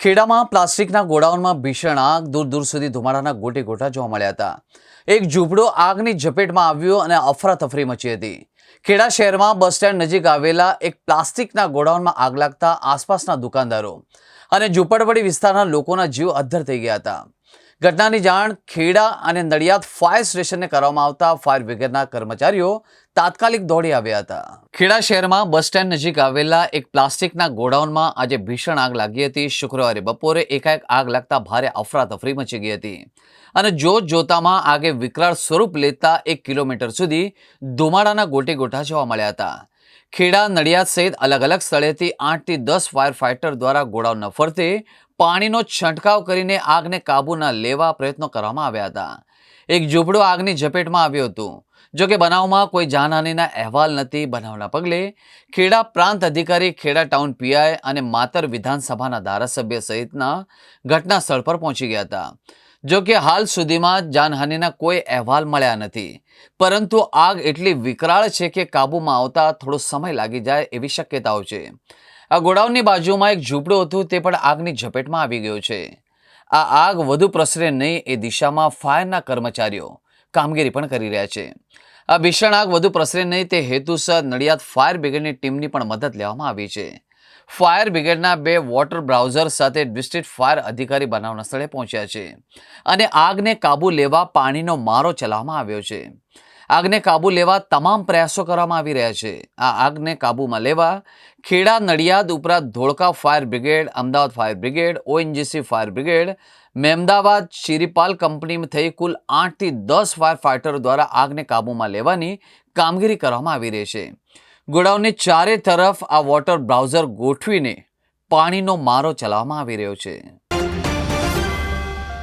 ખેડામાં પ્લાસ્ટિકના ગોડાઉનમાં ભીષણ આગ, દૂર દૂર સુધી ધુમાડાના ગોટે ગોટા જોવા મળ્યા હતા. એક ઝૂંપડો આગની ઝપેટમાં આવ્યો અને અફરાતફરી મચી હતી. ખેડા શહેરમાં બસ સ્ટેન્ડ નજીક આવેલા એક પ્લાસ્ટિકના ગોડાઉનમાં આગ લાગતા આસપાસના દુકાનદારો અને ઝૂંપડપડી વિસ્તારના લોકોના જીવ અદ્ધર થઈ ગયા હતા. ઘટનાની જાણ ખેડા અને નડિયાદ ફાયર સ્ટેશનને કરવામાં આવતા ફાયર બ્રિગેડના કર્મચારીઓ તાત્કાલિક દોડી આવ્યા હતા. ખેડા શહેરમાં બસ સ્ટેન્ડ નજીક આવેલા એક પ્લાસ્ટિકના ગોડાઉનમાં આજે ભીષણ આગ લાગી હતી. શુક્રવારે બપોરે એકાએક આગ લાગતા ભારે અફરાતફરી મચી ગઈ હતી અને જોત જોતામાં આગે વિકરાળ સ્વરૂપ લેતા એક કિલોમીટર સુધી ધુમાડાના ગોટે ગોટા જોવા મળ્યા હતા. ખેડા, નડિયાદ સહિત અલગ અલગ સ્થળેથી આઠથી દસ ફાયર ફાઇટર દ્વારા ગોડાઉનના ફરતે પાણીનો છંટકાવ કરીને આગને કાબૂના લેવા પ્રયત્નો કરવામાં આવ્યા હતા. એક ઝૂંપડું આગની ઝપેટમાં આવ્યું હતું. જો કે બનાવમાં કોઈ જાનહાનિના અહેવાલ નથી. બનાવના પગલે ખેડા પ્રાંત અધિકારી, ખેડા ટાઉન પીઆઈ અને માતર વિધાનસભાના ધારાસભ્ય સહિતના ઘટના સ્થળ પર પહોંચી ગયા હતા. જો કે હાલ સુધીમાં જાનહાનિના કોઈ અહેવાલ મળ્યા નથી. પરંતુ આગ એટલી વિકરાળ છે કે કાબૂમાં આવતા થોડો સમય લાગી જાય એવી શક્યતાઓ છે. આ ગોડાઉનની બાજુમાં એક ઝૂંપડું હતું તે પણ આગની ઝપેટમાં આવી ગયું છે. આ આગ વધુ પ્રસરે નહીં એ દિશામાં ફાયરના કર્મચારીઓ કામગીરી પણ કરી રહ્યા છે. આ ભીષણ આગ વધુ પ્રસરે નહીં તે હેતુસર નડિયાદ ફાયર બ્રિગેડની ટીમની પણ મદદ લેવામાં આવી છે. ફાયર બ્રિગેડના બે વોટર બ્રાઉઝર સાથે ડિસ્ટ્રિક્ટ ફાયર અધિકારી બનાવના સ્થળે પહોંચ્યા છે અને આગને કાબૂ લેવા પાણીનો મારો ચલાવવામાં આવ્યો છે. આગને કાબૂ લેવા તમામ પ્રયાસો કરવામાં આવી રહ્યા છે. આ આગને કાબૂમાં લેવા ખેડા નડિયાદ ઉપરાંત Dholka fire brigade, Ahmedabad fire brigade, ONGC fire brigade, Mehmedabad Shiripal કંપનીમાં થઈ કુલ આઠથી દસ ફાયર ફાઇટરો દ્વારા આગને કાબૂમાં લેવાની કામગીરી કરવામાં આવી રહી છે. ગોડાઉનની ચારે તરફ આ વોટર બ્રાઉઝર ગોઠવીને પાણીનો મારો ચલાવવામાં આવી રહ્યો છે.